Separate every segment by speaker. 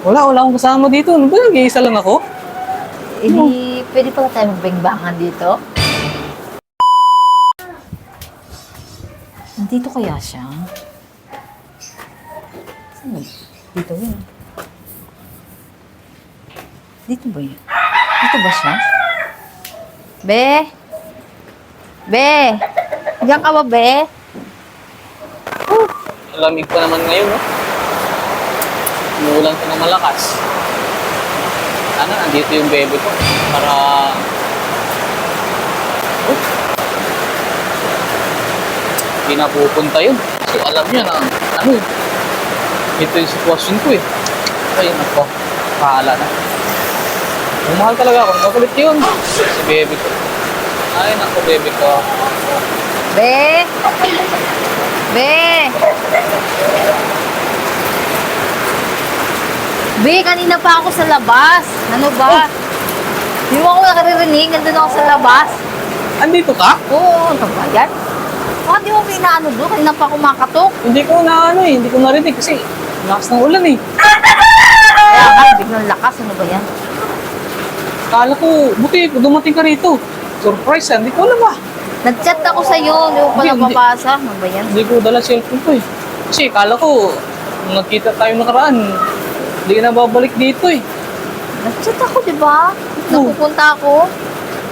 Speaker 1: Wala, wala akong kasama dito. Ano ba? Nag-iisa lang ako.
Speaker 2: Eh, di, pwede pala tayo magbengbangan dito. Dito kaya siya? Saan ba? Dito yun. Dito ba yun? Dito ba siya? Be? Be? Diyan ka ba, Be?
Speaker 1: Lamig pa naman ngayon, no? Umuulan pa ng malakas. Sana, andito yung bebe ko. Para... Oh. Hindi na yun. Kasi alam niya na, ano. Ito yung sitwasyon ko eh. Ay, nako. Pahala na. Kung mahal talaga ako, makulit yun. Si bebe ko. Ay, nako, bebe ko.
Speaker 2: Be? Be, kanina pa ako sa labas. Ano ba? Di mo ako nakaririnig, nandun ako sa labas.
Speaker 1: Andito ka?
Speaker 2: Oo, ano ba yan? Bakit di mo pinaano doon? Kanina pa ako makatok.
Speaker 1: Hindi ko na ano eh, hindi ko narinig kasi lakas ng ulan eh.
Speaker 2: Kaya nga, biglang lakas. Ano ba yan?
Speaker 1: Kala ko, buti dumating ka rito. Surprise ah, hindi ko alam ah.
Speaker 2: Nag-chat ako sa'yo. Hindi mo pala
Speaker 1: Hindi, hindi.
Speaker 2: papasa. Ano ba yan?
Speaker 1: Hindi ko dala cellphone ko eh. Kasi kala ko, nagkita tayo nakaraan, hindi na babalik dito eh.
Speaker 2: Nag-chat ako, di ba? Napupunta ako.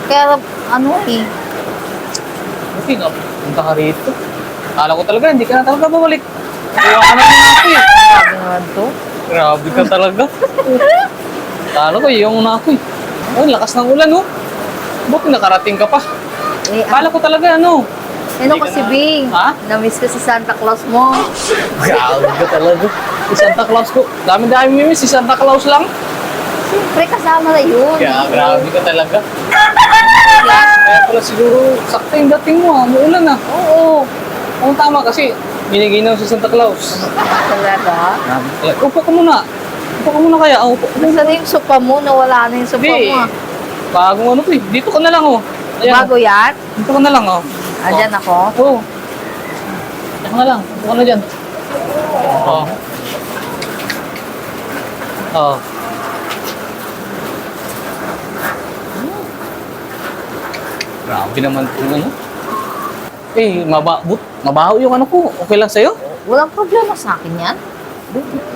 Speaker 2: Kaya, ano eh.
Speaker 1: Buti na, punta ka rito. Kala ko talaga, hindi ka na talaga babalik. Kuha ka na ng ako eh.
Speaker 2: Sabi naman to.
Speaker 1: Grabe ka talaga. Kala ko, yung na ako eh. Oh, lakas ng ulan oh. Buti nakarating ka pa.
Speaker 2: Eh,
Speaker 1: Kala ko talaga ano,
Speaker 2: Ano kasi,
Speaker 1: na-
Speaker 2: Bing?
Speaker 1: Ha?
Speaker 2: Na-miss ko si Santa Claus mo.
Speaker 1: Grabe ka talaga. Si Santa Claus ko. Dami-dami mimi, si Santa Claus lang.
Speaker 2: Siyempre, kasama na yun.
Speaker 1: Kaya grabe ka talaga. Kaya, pala siguro sakto yung dating mo ha, muulan na.
Speaker 2: oo.
Speaker 1: Ang tama kasi, binigay na si Santa Claus.
Speaker 2: Talaga?
Speaker 1: Grabe talaga. Upo ka muna. Upo ka muna kaya. Oh, upo ka muna.
Speaker 2: Nasaan na yung sopa mo? Nawala na yung sopa
Speaker 1: Hindi.
Speaker 2: mo. ah.
Speaker 1: Bagong ano to eh. Dito ka na lang oh. Ayan,
Speaker 2: Bago yan?
Speaker 1: Dito ka na lang oh.
Speaker 2: Andyan ako.
Speaker 1: Oo. Oh. Diyan ka na lang. Upo ka na dyan. Oo. Oo. Grabe naman kung ano. Eh, mababot. Mabaho yung ano ko. Okay lang sa'yo?
Speaker 2: Walang problema sa akin yan.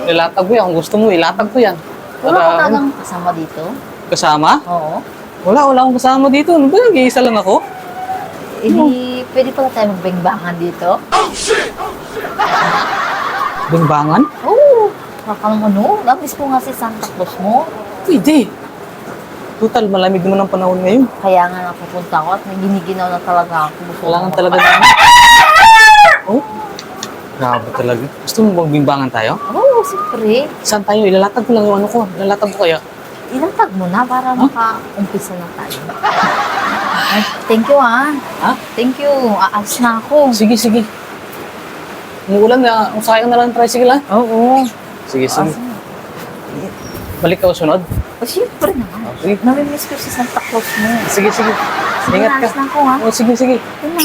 Speaker 1: Ilatag ko yan. Kung gusto mo, ilatag ko yan.
Speaker 2: Wala ka
Speaker 1: Para,
Speaker 2: talagang kasama dito.
Speaker 1: kasama?
Speaker 2: Oo.
Speaker 1: Wala, wala akong kasama dito. Ano ba? Nag-iisa lang ako.
Speaker 2: Eh, di, pwede pala tayo magbengbangan dito.
Speaker 1: Bingbangan?
Speaker 2: Oo. Kakang ano, namiss ko nga si Santa Claus mo.
Speaker 1: Pwede. Total, malamig naman ang panahon ngayon.
Speaker 2: Kaya nga napupunta ako at may giniginaw na talaga ako. Gusto ko
Speaker 1: Kailangan
Speaker 2: na-
Speaker 1: talaga namin. Oh? Grabe talaga. Gusto mo bang bimbangan tayo?
Speaker 2: Oo, siyempre.
Speaker 1: Saan tayo? Ilalatag ko lang yung ano ko. Ilalatag ko kaya.
Speaker 2: Ilatag mo na para maka-umpisa na tayo. Ay, thank you ah.
Speaker 1: Ha?
Speaker 2: Thank you. Aalis na ako.
Speaker 1: Sige, sige. Umuulan na. Ang sayang na lang ang tricycle ha.
Speaker 2: Oo.
Speaker 1: Sige, sige. Balik ka sunod.
Speaker 2: Oh, siyempre naman.
Speaker 1: Oh, sige.
Speaker 2: Namimiss ko si Santa Claus mo.
Speaker 1: Sige, sige.
Speaker 2: Sige,
Speaker 1: Ingat ka.
Speaker 2: aalis na ako ha.
Speaker 1: Oh, sige, sige.
Speaker 2: Ito na.